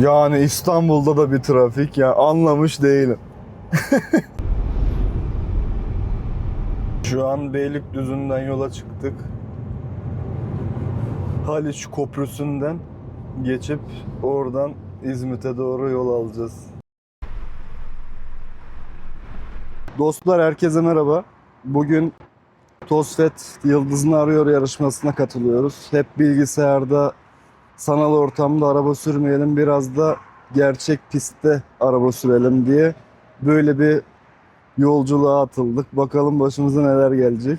Yani İstanbul'da da bir trafik ya anlamış değilim. Şu an Beylikdüzü'nden yola çıktık. Haliç Köprüsü'nden geçip oradan İzmit'e doğru yol alacağız. Dostlar herkese merhaba. Bugün Tosfet Yıldızını Arıyor yarışmasına katılıyoruz. Hep bilgisayarda sanal ortamda araba sürmeyelim biraz da gerçek pistte araba sürelim diye böyle bir yolculuğa atıldık. Bakalım başımıza neler gelecek.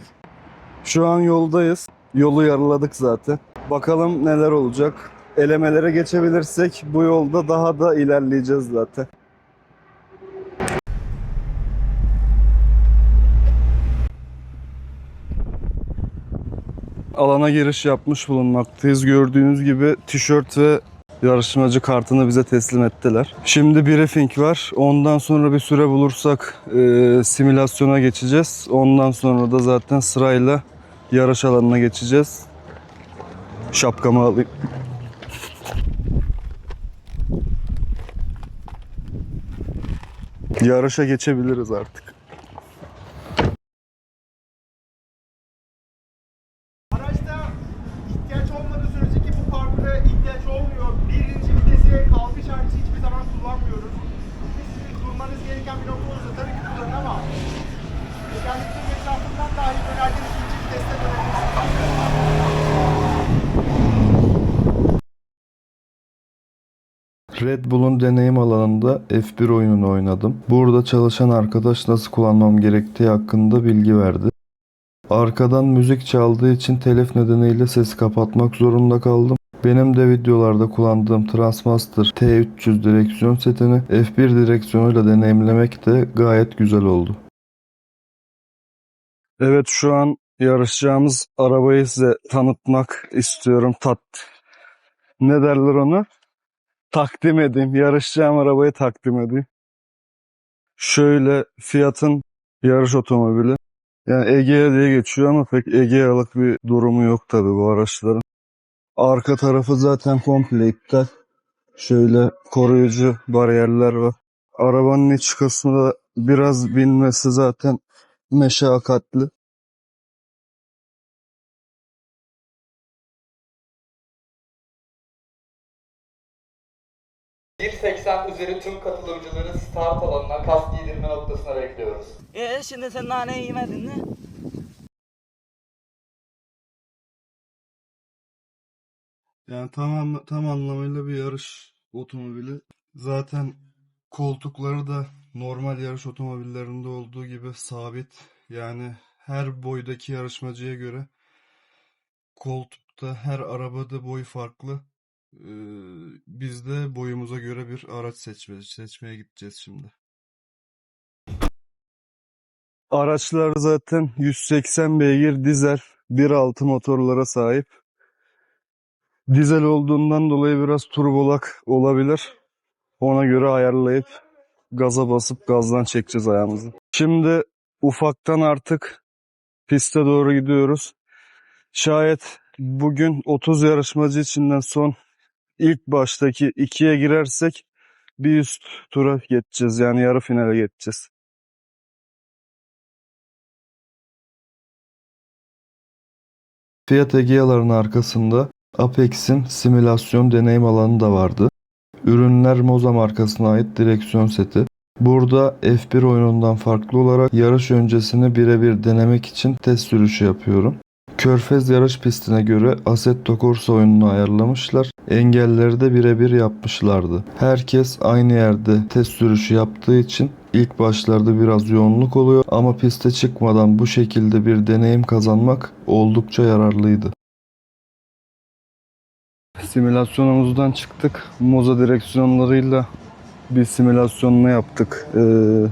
Şu an yoldayız. Yolu yarıladık zaten. Bakalım neler olacak. Elemelere geçebilirsek bu yolda daha da ilerleyeceğiz zaten. Alana giriş yapmış bulunmaktayız. Gördüğünüz gibi tişört ve yarışmacı kartını bize teslim ettiler. Şimdi briefing var. Ondan sonra bir süre bulursak e, simülasyona geçeceğiz. Ondan sonra da zaten sırayla yarış alanına geçeceğiz. Şapkamı alayım. Yarışa geçebiliriz artık. Gereken bir nokta olursa tabii ki kullanın ama özellikle etrafından dahi dönerken ikinci viteste dönebilirsiniz. Red Bull'un deneyim alanında F1 oyununu oynadım. Burada çalışan arkadaş nasıl kullanmam gerektiği hakkında bilgi verdi. Arkadan müzik çaldığı için telif nedeniyle sesi kapatmak zorunda kaldım. Benim de videolarda kullandığım Transmaster T300 direksiyon setini F1 direksiyonuyla deneyimlemek de gayet güzel oldu. Evet şu an yarışacağımız arabayı size tanıtmak istiyorum. Tat. Ne derler ona? takdim edeyim. Yarışacağım arabayı takdim edeyim. Şöyle Fiat'ın yarış otomobili. Yani Egea diye geçiyor ama pek Egea'lık bir durumu yok tabii bu araçların. Arka tarafı zaten komple iptal. Şöyle koruyucu bariyerler var. Arabanın iç kısmı da biraz binmesi zaten meşakkatli. ...1.80 üzeri tüm katılımcıları start alanına, kask giydirme noktasına bekliyoruz. E şimdi sen nane yemedin mi? Yani tam, tam anlamıyla bir yarış otomobili. Zaten koltukları da normal yarış otomobillerinde olduğu gibi sabit. Yani her boydaki yarışmacıya göre koltukta her arabada boy farklı. Ee, biz de boyumuza göre bir araç seçme, seçmeye gideceğiz şimdi. Araçlar zaten 180 beygir dizel 1.6 motorlara sahip. Dizel olduğundan dolayı biraz turbolak olabilir. Ona göre ayarlayıp gaza basıp gazdan çekeceğiz ayağımızı. Şimdi ufaktan artık piste doğru gidiyoruz. Şayet bugün 30 yarışmacı içinden son ilk baştaki ikiye girersek bir üst tura geçeceğiz. Yani yarı finale geçeceğiz. Fiat Egea'ların arkasında Apex'in simülasyon deneyim alanı da vardı. Ürünler Moza markasına ait direksiyon seti. Burada F1 oyunundan farklı olarak yarış öncesini birebir denemek için test sürüşü yapıyorum. Körfez yarış pistine göre Assetto Corsa oyununu ayarlamışlar. Engelleri de birebir yapmışlardı. Herkes aynı yerde test sürüşü yaptığı için ilk başlarda biraz yoğunluk oluyor ama piste çıkmadan bu şekilde bir deneyim kazanmak oldukça yararlıydı. Simülasyonumuzdan çıktık. Moza direksiyonlarıyla bir simülasyonunu yaptık eee,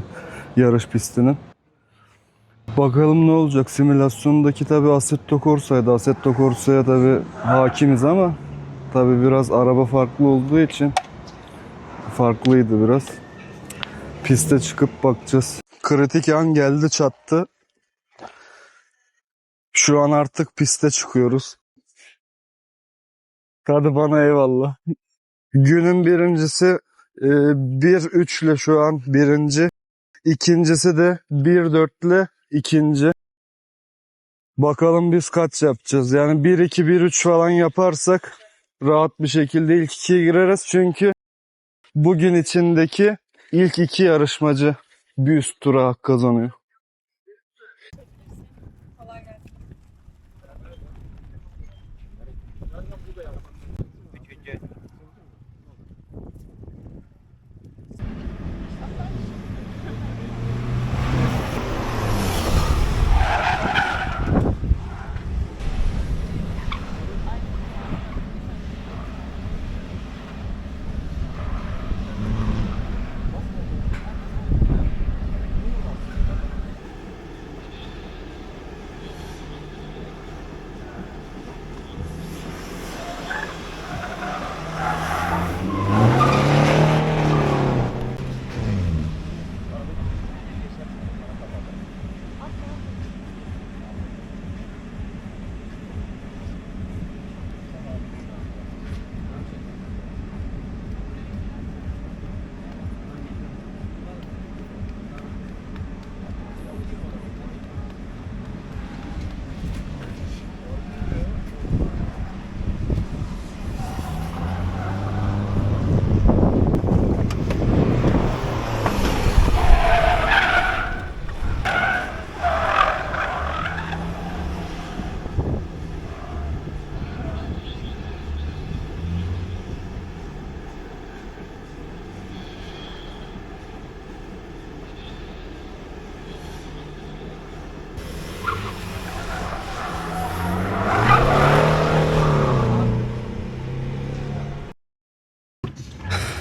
yarış pistinin. Bakalım ne olacak. Simülasyondaki tabi Assetto Corsa'ydı. Assetto Corsa'ya tabi hakimiz ama tabi biraz araba farklı olduğu için farklıydı biraz. Piste çıkıp bakacağız. Kritik an geldi çattı. Şu an artık piste çıkıyoruz. Hadi bana eyvallah. Günün birincisi e, 1-3 ile şu an birinci. İkincisi de 1-4 ile ikinci. Bakalım biz kaç yapacağız. Yani 1-2-1-3 falan yaparsak rahat bir şekilde ilk ikiye gireriz. Çünkü bugün içindeki ilk iki yarışmacı bir üst tura kazanıyor.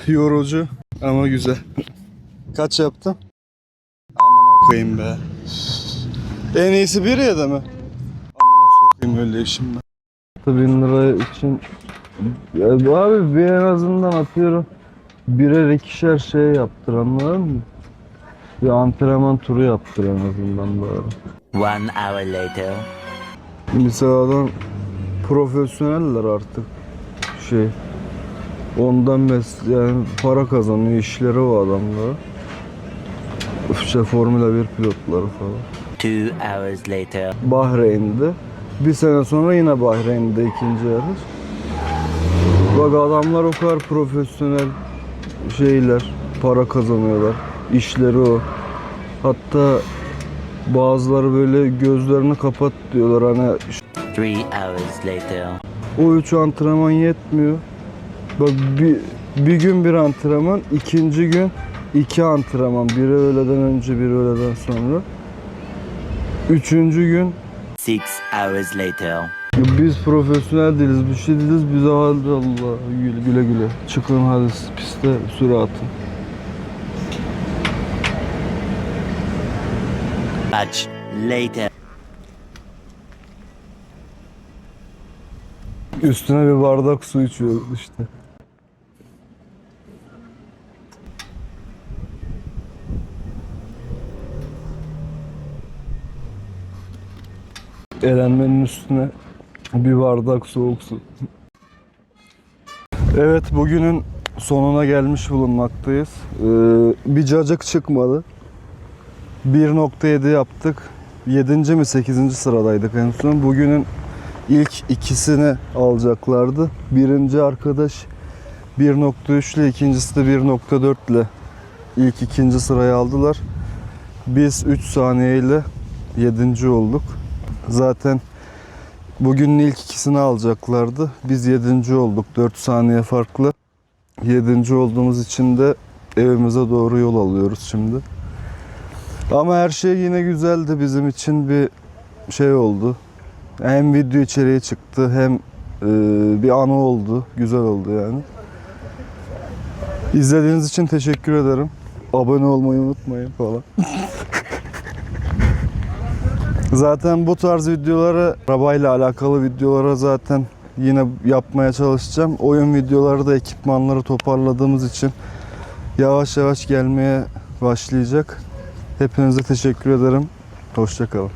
Yorucu ama güzel. Kaç yaptın? Amına koyayım be. En iyisi bir ya da mı? Amına sokayım öyle işimden. Bin lira için ya bu abi bir en azından atıyorum birer ikişer şey yaptır anladın mı? Bir antrenman turu yaptır en azından bari. One hour later. Mesela adam profesyoneller artık şey ondan mes yani para kazanıyor işleri o adamlar. İşte Formula 1 pilotları falan. Two hours later. Bahreyn'de. Bir sene sonra yine Bahreyn'de ikinci yarış. Bak adamlar o kadar profesyonel şeyler, para kazanıyorlar. İşleri o. Hatta bazıları böyle gözlerini kapat diyorlar hani Three hours later. O üç antrenman yetmiyor. Bak bir, bir gün bir antrenman, ikinci gün iki antrenman. Biri öğleden önce, biri öğleden sonra. Üçüncü gün Six hours later. biz profesyonel değiliz, bir şey değiliz. Bize hadi Allah güle güle. güle. Çıkın hadi piste süre atın. Much later. Üstüne bir bardak su içiyoruz işte. Elenmenin üstüne bir bardak soğuk su. Evet bugünün sonuna gelmiş bulunmaktayız. Ee, bir cacık çıkmadı. 1.7 yaptık. 7. mi 8. sıradaydık en son. Bugünün ilk ikisini alacaklardı. Birinci arkadaş 1.3 ile ikincisi de 1.4 ile ilk ikinci sırayı aldılar. Biz 3 saniyeyle 7. olduk. Zaten bugünün ilk ikisini alacaklardı. Biz 7. olduk 4 saniye farklı. 7. olduğumuz için de evimize doğru yol alıyoruz şimdi. Ama her şey yine güzeldi bizim için bir şey oldu. Hem video içeriği çıktı hem e, bir anı oldu. Güzel oldu yani. İzlediğiniz için teşekkür ederim. Abone olmayı unutmayın falan. zaten bu tarz videoları, arabayla alakalı videolara zaten yine yapmaya çalışacağım. Oyun videoları da ekipmanları toparladığımız için yavaş yavaş gelmeye başlayacak. Hepinize teşekkür ederim. Hoşçakalın.